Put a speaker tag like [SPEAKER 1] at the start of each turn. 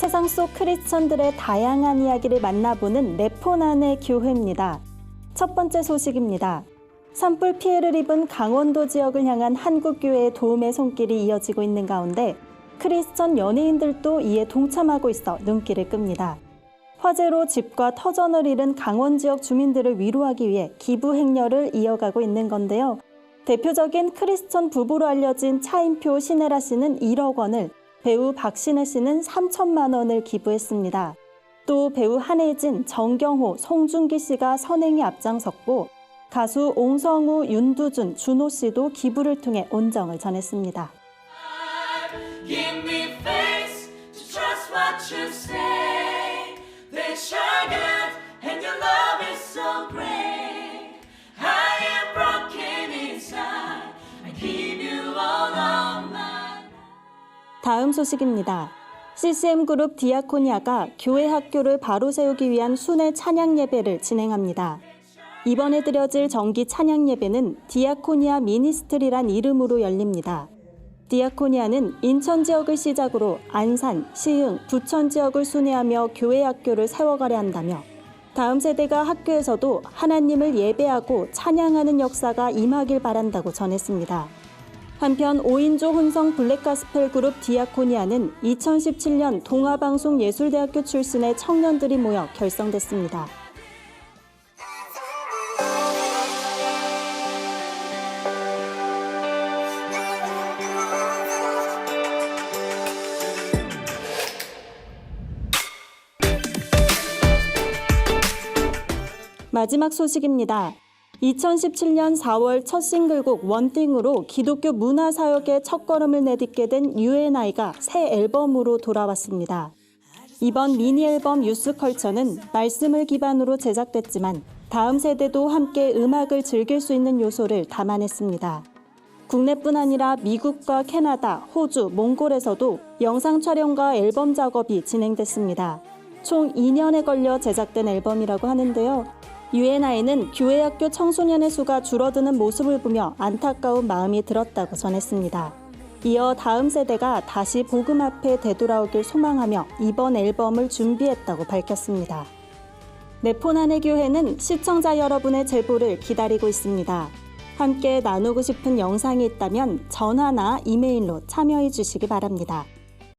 [SPEAKER 1] 세상 속 크리스천들의 다양한 이야기를 만나보는 네포난의 교회입니다. 첫 번째 소식입니다. 산불 피해를 입은 강원도 지역을 향한 한국교회의 도움의 손길이 이어지고 있는 가운데 크리스천 연예인들도 이에 동참하고 있어 눈길을 끕니다. 화재로 집과 터전을 잃은 강원 지역 주민들을 위로하기 위해 기부 행렬을 이어가고 있는 건데요. 대표적인 크리스천 부부로 알려진 차인표 신혜라 씨는 1억 원을, 배우 박신혜 씨는 3천만 원을 기부했습니다. 또 배우 한혜진, 정경호, 송중기 씨가 선행에 앞장섰고 가수 옹성우, 윤두준, 준호 씨도 기부를 통해 온정을 전했습니다. 다음 소식입니다. CCM 그룹 디아코니아가 교회 학교를 바로 세우기 위한 순회 찬양 예배를 진행합니다. 이번에 드려질 정기 찬양 예배는 디아코니아 미니스트리란 이름으로 열립니다. 디아코니아는 인천 지역을 시작으로 안산, 시흥, 부천 지역을 순회하며 교회 학교를 세워가려 한다며 다음 세대가 학교에서도 하나님을 예배하고 찬양하는 역사가 임하길 바란다고 전했습니다. 한편 5인조 혼성 블랙가스펠 그룹 디아코니아는 2017년 동아방송 예술대학교 출신의 청년들이 모여 결성됐습니다. 마지막 소식입니다. 2017년 4월 첫 싱글곡 원띵으로 기독교 문화 사역의 첫걸음을 내딛게 된 UNI가 새 앨범으로 돌아왔습니다. 이번 미니 앨범 유스컬처는 말씀을 기반으로 제작됐지만 다음 세대도 함께 음악을 즐길 수 있는 요소를 담아냈습니다. 국내뿐 아니라 미국과 캐나다, 호주, 몽골에서도 영상 촬영과 앨범 작업이 진행됐습니다. 총 2년에 걸려 제작된 앨범이라고 하는데요. UNI는 교회 학교 청소년의 수가 줄어드는 모습을 보며 안타까운 마음이 들었다고 전했습니다. 이어 다음 세대가 다시 복음 앞에 되돌아오길 소망하며 이번 앨범을 준비했다고 밝혔습니다. 네포난의 교회는 시청자 여러분의 제보를 기다리고 있습니다. 함께 나누고 싶은 영상이 있다면 전화나 이메일로 참여해 주시기 바랍니다.